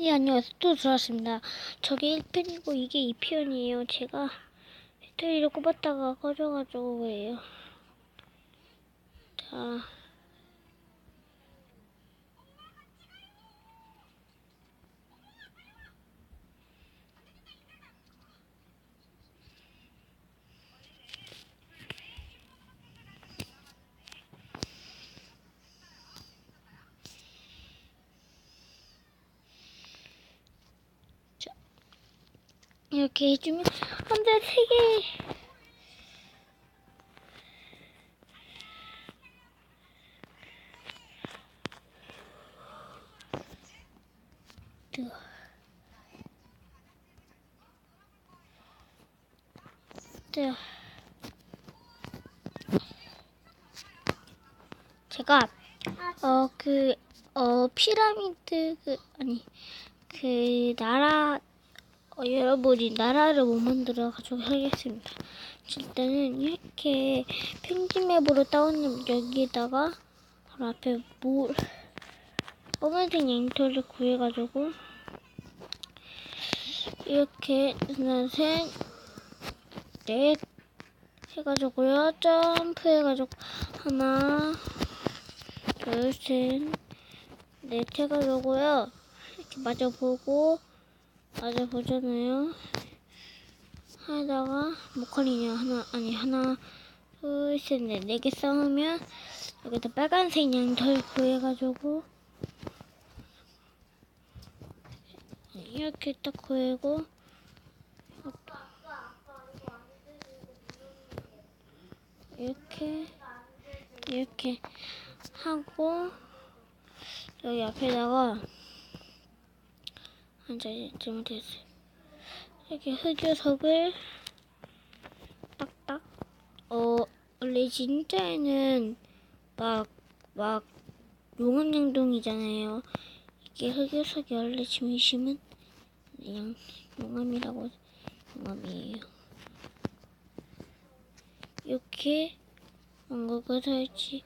예, 안녕하세요. 또 들어왔습니다. 저게 1편이고 이게 2편이에요. 제가 배터리를 꼽았다가 꺼져가지고 그래요. 자. 이렇게 해주면 안돼 세 개. 뜨거. 뜨거. 제가 어 그 어 피라미드 그 아니 그 나라 어, 여러분이 나라를 못 만들어 가지고 하겠습니다. 일단은 이렇게 편집맵으로 다운님 여기다가 바로 앞에 물 검은색 양털을 구해가지고 이렇게 하나 셋넷 해가지고요 점프 해가지고 하나 둘셋넷 해가지고요 이렇게 맞아 보고 맞아 보잖아요. 하다가 목걸이냐 하나 아니 하나 둘셋넷 네 개 싸우면 여기다 빨간색 양털 구해가지고 이렇게 딱 구해고 이렇게 이렇게 하고 여기 앞에다가 앉아 잘못했어요. 이렇게 흑요석을 딱딱 어 원래 진짜에는 막 막 용암양동이잖아요. 이게 흑요석이 원래 진심은 그냥 용암이라고 용암이에요. 이렇게 왕국을 설치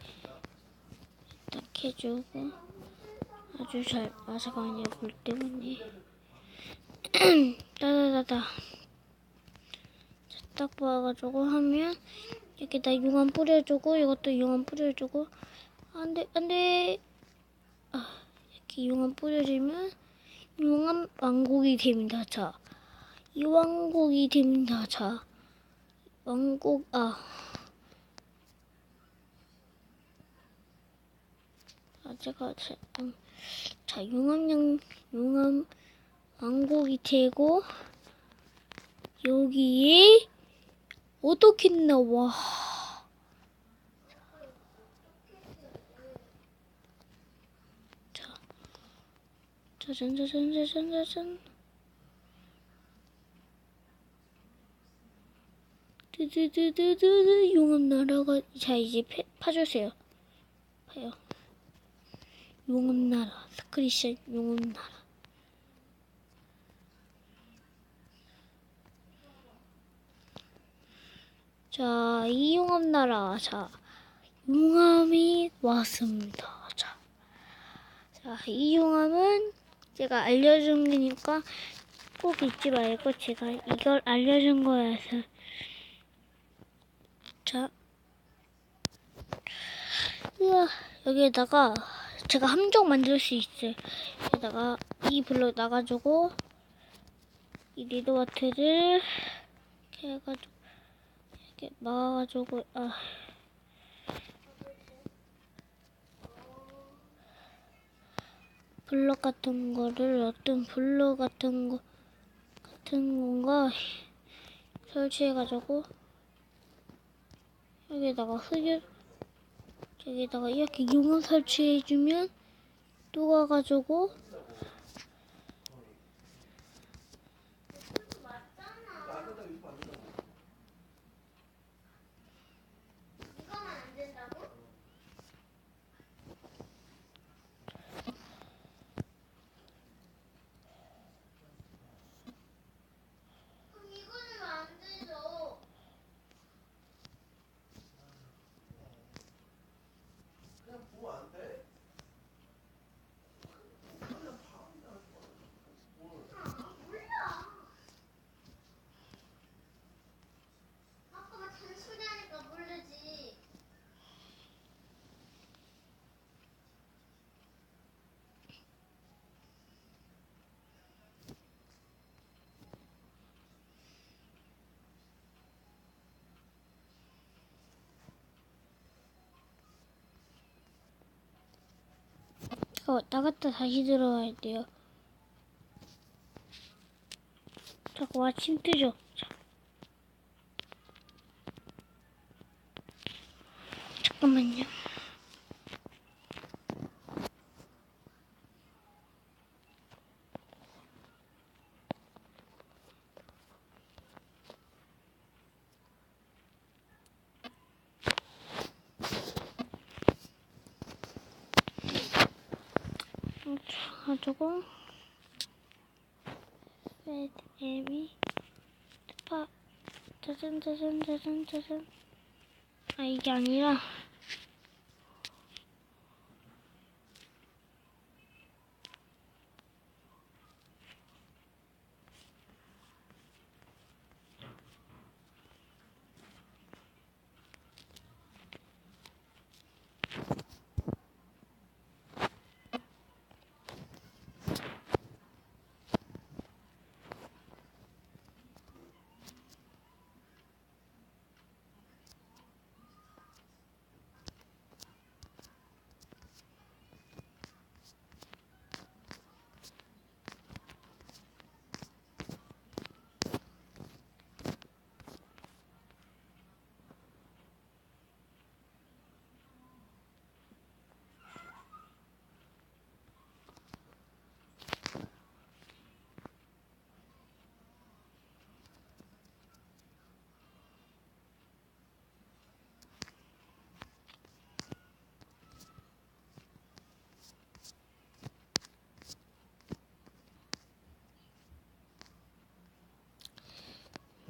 딱 해주고 아주 잘 아니야 물 때문에 따다다다. 딱 모아가지고 하면 여기다 용암 뿌려주고 이것도 용암 뿌려주고. 안돼 안돼 아, 이렇게 용암 뿌려주면 용암 왕국이 됩니다 자 이 왕국이 됩니다 자. 왕국 아. 아, 제가 제, 음, 자 용암 양 용암 왕국이 되고 여기에 어떻게 나와? 자, 짜잔 짜잔 짜잔 짜잔. 드드드드드드 용암 나라가 자 이제 패, 파주세요. 봐요. 용암 나라 스크리션 용암 나라. 자, 이 용암 나라. 자, 용암이 왔습니다. 자, 자, 이 용암은 제가 알려준 거니까 꼭 잊지 말고 제가 이걸 알려준 거여서. 자, 우와, 여기에다가 제가 함정 만들 수 있어요. 여기다가 이 블록 나가지고 이 리드 와트를 이렇게 해가지고 이렇게 막아가지고 아. 블럭 같은 거를 어떤 블럭 같은 거 같은 건가? 설치해가지고 여기다가 흙을 여기다가 이렇게 용암 설치해주면 또 가가지고 잠깐 나갔다 다시 들어와야 돼요. 자꾸 아침 뜨죠. 자. 잠깐만요. 가지고 레드 에미 파 짜잔 짜잔 짜잔 짜잔. 아 이게 아니라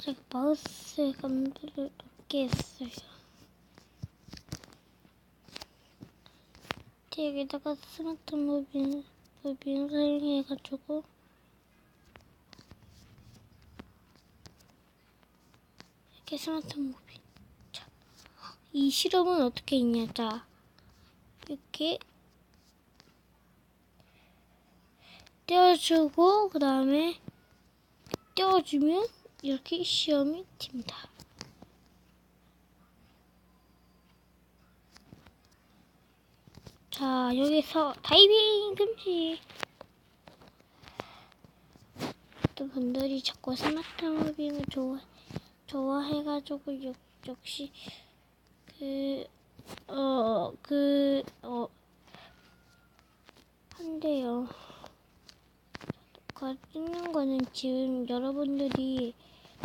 제가 마우스 감도를 높게 했어요. 여기다가 스마트 무빙, 무빙 사용해가지고 이렇게 스마트 무빙. 자, 이 실험은 어떻게 있냐? 자, 이렇게 떼어주고 그 다음에 떼어주면 이렇게 시험이 됩니다. 자, 여기서 다이빙 금지. 또 분들이 자꾸 스마트 무빙을 좋아, 좋아해가지고, 역, 역시, 그, 어, 그, 어, 한데요. 녹화 찍는 거는 지금 여러분들이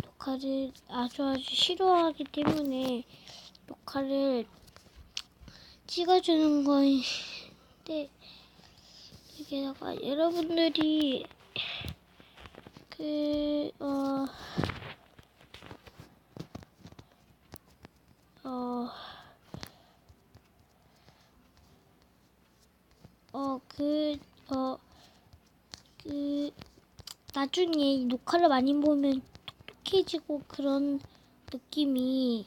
녹화를 아주 아주 싫어하기 때문에 녹화를 찍어주는 건데 여기다가 여러분들이 그 어, 어, 어, 그, 어, 그, 나중에 녹화를 많이 보면 똑똑해지고 그런 느낌이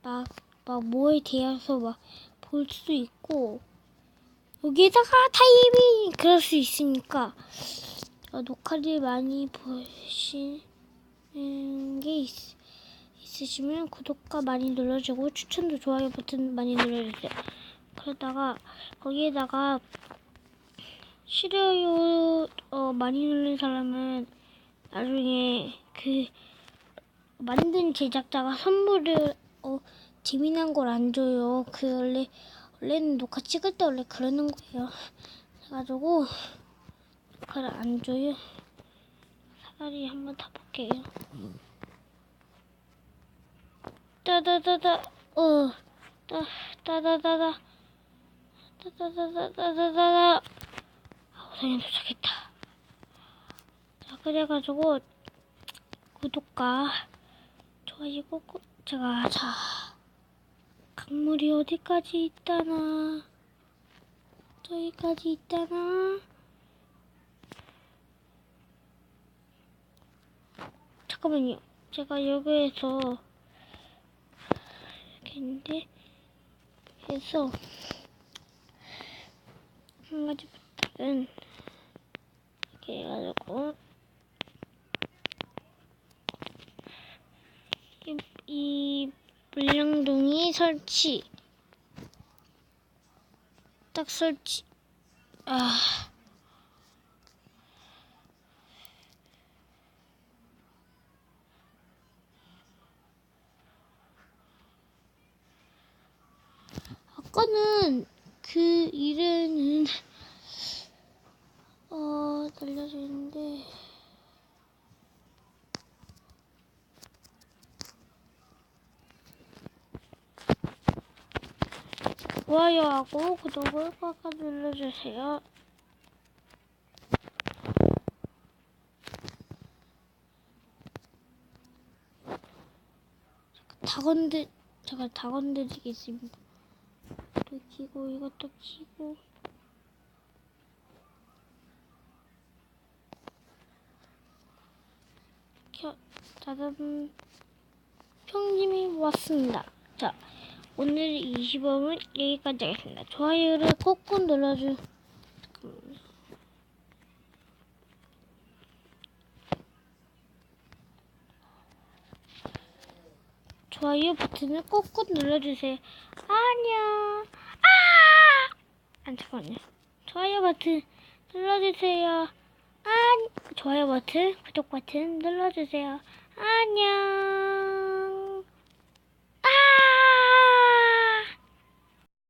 막, 막 뭐에 대해서 막 볼수 있고, 여기에다가 타이밍 그럴 수 있으니까, 어, 녹화를 많이 보시는 게 있, 있으시면 구독과 많이 눌러주고, 추천도 좋아요 버튼 많이 눌러주세요. 그러다가, 거기에다가, 싫어요 어, 많이 누른 사람은 나중에 그 만든 제작자가 선물을 어, 재미난 걸 안 줘요. 그 원래 원래는 녹화 찍을 때 원래 그러는 거예요. 그래가지고 녹화를 안 줘요. 사다리 한번 타볼게요. 따다다다 어 따, 따다다다 따다다다다다다 우선이 도착했다. 자, 그래가지고, 구독과 좋아요 꾹꾹, 제가, 자, 강물이 어디까지 있다나, 저기까지 있다나, 잠깐만요. 제가 여기에서, 있는데, 해서, 한 가지 부탁은, 이렇게 해가지고. 이, 이 물량둥이 설치. 딱 설치. 아. 아까는 그 일은 어 날려주는데 좋아요하고 구독을 꽉꽉 눌러주세요. 다 건드 제가 다 건드리겠습니다. 또 키고 이것도 키고 짜잔 평님이 왔습니다. 자 오늘 이 시범은 여기까지 하겠습니다. 좋아요를 꾹꾹 눌러주. 좋아요 버튼을 꾹꾹 눌러주세요. 안녕. 아! 안 잠깐만요. 좋아요 버튼 눌러주세요. 안 좋아요 버튼, 구독 버튼 눌러주세요. 안녕.